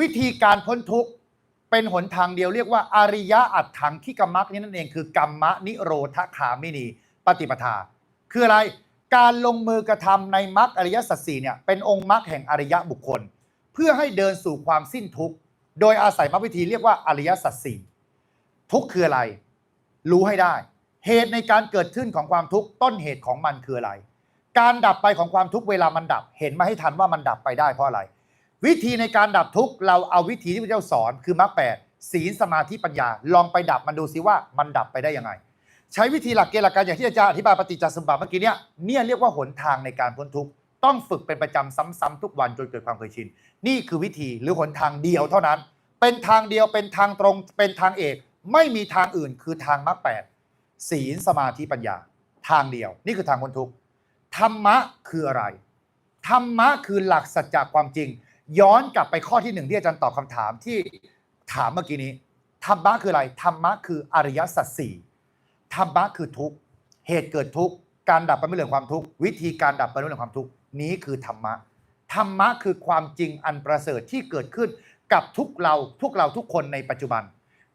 วิธีการพ้นทุกข์เป็นหนทางเดียวเรียกว่าอริยะอัตถังที่กรรมักนี้นั่นเองคือกรรมะนิโรธคามินีปฏิปทา คืออะไรการลงมือกระทำในมรรคอริยสัจสี่เนี่ยเป็นองค์มรรคแห่งอริยะบุคคล เพื่อให้เดินสู่ความสิ้นทุกข์ โดยอาศัยมรรควิธีเรียกว่าอริยสัจสี่ทุกข์คืออะไร รู้ให้ได้ เหตุในการเกิดขึ้นของความทุกข์ต้นเหตุของมันคืออะไร การดับไปของความทุกข์เวลามันดับ เห็นมาให้ทันว่ามันดับไปได้เพราะอะไร วิธีในการดับทุกข์เราเอาวิธีที่พระเจ้าสอนคือมรรคแปดศีลสมาธิปัญญา ลองไปดับมันดูซิว่ามันดับไปได้ยังไง ใช้วิธีหลักเกณฑ์หลักการอย่างที่อาจารย์อธิบายปฏิจจสมบัติเมื่อกี้เนี่ยเนี่ยเรียกว่าหนทางในการพ้นทุกข์ต้องฝึกเป็นประจำซ้ำๆทุกวันจนเกิดความเคยชิน นี่คือวิธีหรือหนทางเดียวเท่านั้น เป็นทางเดียวเป็นทางตรงเป็นทางเอก ไม่มีทางอื่นคือทางมรรคแปดศีลสมาธิปัญญา ทางเดียว นี่คือทางพ้นทุกข์ธรรมะคืออะไรธรรมะคือหลักสัจจะความจริง ย้อนกลับไปข้อที่หนึ่งที่อาจารย์ตอบคำถามที่ถามเมื่อกี้นี้ธรรมะคืออะไรธรรมะคืออริยสัจสี่ธรรมะคือทุกเหตุเกิดทุกการดับไปไม่เหลือความทุกข์วิธีการดับไปไม่เหลือความทุกข์นี้คือธรรมะธรรมะคือความจริงอันประเสริฐที่เกิดขึ้นกับทุกเราทุกเราทุกคนในปัจจุบัน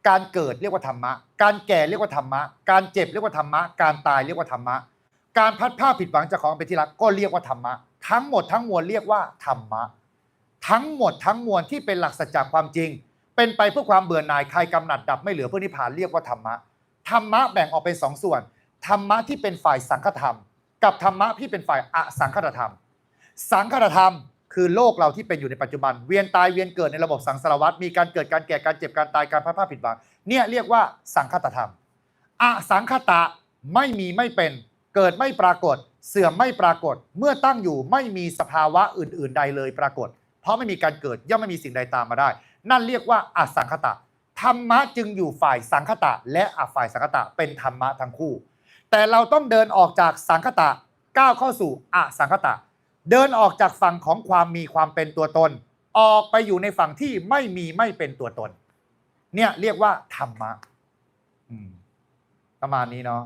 การเกิดเรียกว่าธรรมะ การแก่เรียกว่าธรรมะ การเจ็บเรียกว่าธรรมะ การตายเรียกว่าธรรมะ การพัดผ้าผิดหวังจากของเป็นที่รักก็เรียกว่าธรรมะ ทั้งหมดทั้งมวลเรียกว่าธรรมะ ทั้งหมดทั้งมวลที่เป็นหลักสัจจความจริง เป็นไปเพื่อความเบื่อหน่ายใคลายกำหนัดดับไม่เหลือเพื่อนิพพานเรียกว่าธรรมะธรรมะแบ่งออกเป็นสองส่วนธรรมะที่เป็นฝ่ายสังฆธรรม กับธรรมะที่เป็นฝ่ายอสังฆธรรม สังฆธรรมคือโลกเราที่เป็นอยู่ในปัจจุบัน เวียนตายเวียนเกิดในระบบสังสารวัฏมีการเกิดการแก่การเจ็บการตายการพัดผ้าผิดหวังเนี่ยเรียกว่าสังคตธรรมอสังคตะไม่มีไม่เป็น เกิดไม่ปรากฏ เสื่อมไม่ปรากฏ เมื่อตั้งอยู่ไม่มีสภาวะอื่น ๆ ใดเลยปรากฏ เพราะไม่มีการเกิดย่อมไม่มีสิ่งใดตามมาได้ นั่นเรียกว่าอสังคตะธรรมะจึงอยู่ฝ่ายสังคตะ และอฝ่ายสังคตะเป็นธรรมะทั้งคู่ แต่เราต้องเดินออกจากสังคตะก้าวเข้าสู่อสังคตะ เดินออกจากฝั่งของความมีความเป็นตัวตน ออกไปอยู่ในฝั่งที่ไม่มีไม่เป็นตัวตน เนี่ยเรียกว่าธรรมะประมาณนี้เนาะ